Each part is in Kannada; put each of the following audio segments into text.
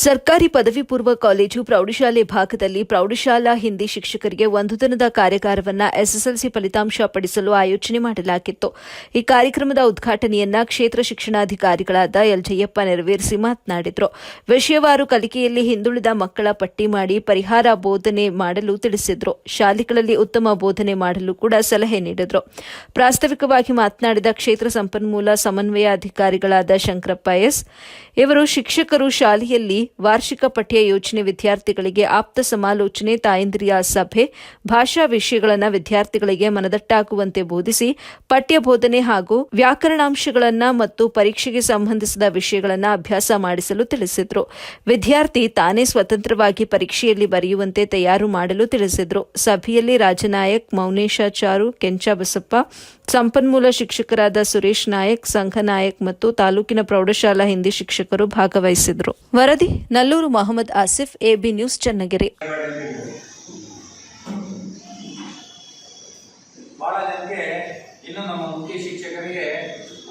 ಸರ್ಕಾರಿ ಪದವಿ ಪೂರ್ವ ಕಾಲೇಜು ಪ್ರೌಢಶಾಲೆ ಭಾಗದಲ್ಲಿ ಪ್ರೌಢಶಾಲಾ ಹಿಂದಿ ಶಿಕ್ಷಕರಿಗೆ ಒಂದು ದಿನದ ಕಾರ್ಯಾಗಾರವನ್ನು ಎಸ್ಎಸ್ಎಲ್ಸಿ ಫಲಿತಾಂಶ ಪಡಿಸಲು ಆಯೋಜನೆ ಮಾಡಲಾಗಿತ್ತು. ಈ ಕಾರ್ಯಕ್ರಮದ ಉದ್ಘಾಟನೆಯನ್ನ ಕ್ಷೇತ್ರ ಶಿಕ್ಷಣಾಧಿಕಾರಿಗಳಾದ ಎಲ್ ಜಯಪ್ಪ ನೆರವೇರಿಸಿ ಮಾತನಾಡಿದರು. ವಿಷಯವಾರು ಕಲಿಕೆಯಲ್ಲಿ ಹಿಂದುಳಿದ ಮಕ್ಕಳ ಪಟ್ಟಿ ಮಾಡಿ ಪರಿಹಾರ ಬೋಧನೆ ಮಾಡಲು ತಿಳಿಸಿದರು. ಶಾಲೆಗಳಲ್ಲಿ ಉತ್ತಮ ಬೋಧನೆ ಮಾಡಲು ಕೂಡ ಸಲಹೆ ನೀಡಿದರು. ಪ್ರಾಸ್ತಾವಿಕವಾಗಿ ಮಾತನಾಡಿದ ಕ್ಷೇತ್ರ ಸಂಪನ್ಮೂಲ ಸಮನ್ವಯ ಅಧಿಕಾರಿಗಳಾದ ಶಂಕರಪ್ಪ ಎಸ್, ಇವರು ಶಿಕ್ಷಕರು ಶಾಲೆಯಲ್ಲಿ ವಾರ್ಷಿಕ ಪಠ್ಯ ಯೋಜನೆ ವಿದ್ಯಾರ್ಥಿಗಳಿಗೆ ಆಪ್ತ ಸಮಾಲೋಚನೆ ತಾಯಂದ್ರಿಯ ಸಭೆ, ಭಾಷಾ ವಿಷಯಗಳನ್ನು ವಿದ್ಯಾರ್ಥಿಗಳಿಗೆ ಮನದಟ್ಟಾಗುವಂತೆ ಬೋಧಿಸಿ ಪಠ್ಯ ಬೋಧನೆ ಹಾಗೂ ವ್ಯಾಕರಣಾಂಶಗಳನ್ನು ಮತ್ತು ಪರೀಕ್ಷೆಗೆ ಸಂಬಂಧಿಸಿದ ವಿಷಯಗಳನ್ನು ಅಭ್ಯಾಸ ಮಾಡಿಸಲು ತಿಳಿಸಿದರು. ವಿದ್ಯಾರ್ಥಿ ತಾನೇ ಸ್ವತಂತ್ರವಾಗಿ ಪರೀಕ್ಷೆಯಲ್ಲಿ ಬರೆಯುವಂತೆ ತಯಾರು ಮಾಡಲು ತಿಳಿಸಿದರು. ಸಭೆಯಲ್ಲಿ ರಾಜನಾಯಕ್, ಮೌನೇಶಾಚಾರು, ಕೆಂಚಬಸಪ್ಪ, ಸಂಪನ್ಮೂಲ ಶಿಕ್ಷಕರಾದ ಸುರೇಶ್ ನಾಯಕ್ ಸಂಘ ನಾಯಕ್ ಮತ್ತು ತಾಲೂಕಿನ ಪ್ರೌಢಶಾಲಾ ಹಿಂದಿ ಶಿಕ್ಷಕರು ಭಾಗವಹಿಸಿದರು. ವರದಿ ನಲ್ಲೂರು ಮೊಹಮ್ಮದ್ ಆಸಿಫ್, ಎಬಿ ನ್ಯೂಸ್ ಚನ್ನಗಿರಿ. ಜನಕ್ಕೆ ಇನ್ನು ನಮ್ಮ ಮುಖ್ಯ ಶಿಕ್ಷಕರಿಗೆ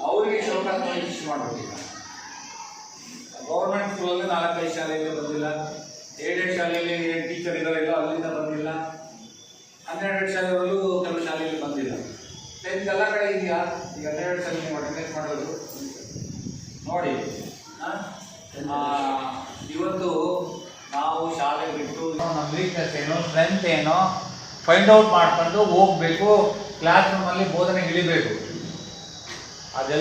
ಅವರಿಗೆ ಶೋಕಾಸ್ ಶಿಕ್ಷೆ ಗೌರ್ಮೆಂಟ್ ಸ್ಕೂಲಲ್ಲಿ ನಾಲ್ಕೈದು ಶಾಲೆಯಲ್ಲಿ ಬಂದಿಲ್ಲ ಏಡೆಡ್ ಶಾಲೆಯಲ್ಲಿ ಟೀಚರ್ ಇದ್ದಾರೆಲ್ಲ ಅಲ್ಲಿಂದ ಬಂದಿಲ್ಲ, ಹನ್ನೆರಡು ಶಾಲೆಗಳಲ್ಲೂ ಕೆಲವು ಶಾಲೆಯಲ್ಲಿ ಬಂದಿಲ್ಲ. ಟೆಂತ್ ಎಲ್ಲ ಕಡೆ ಇದೆಯಾ? ಈಗ ಹನ್ನೆರಡು ಶಾಲೆ ಮಾಡಿ ಅಟೆಂಡೆನ್ಸ್ ಮಾಡೋದು. ನೋಡಿ, ಆ? ಇವತ್ತು ನಾವು ಶಾಲೆ ಬಿಟ್ಟು ನಮ್ಮ ವೀಕ್ನೆಸ್ ಏನು ಸ್ಟ್ರೆಂತ್ ಏನು ಫೈಂಡ್ ಔಟ್ ಮಾಡ್ಕೊಂಡು ಹೋಗ್ಬೇಕು ಕ್ಲಾಸ್ ರೂಮಲ್ಲಿ ಬೋಧನೆ ಇಳಿಬೇಕು ಅದೆಲ್ಲ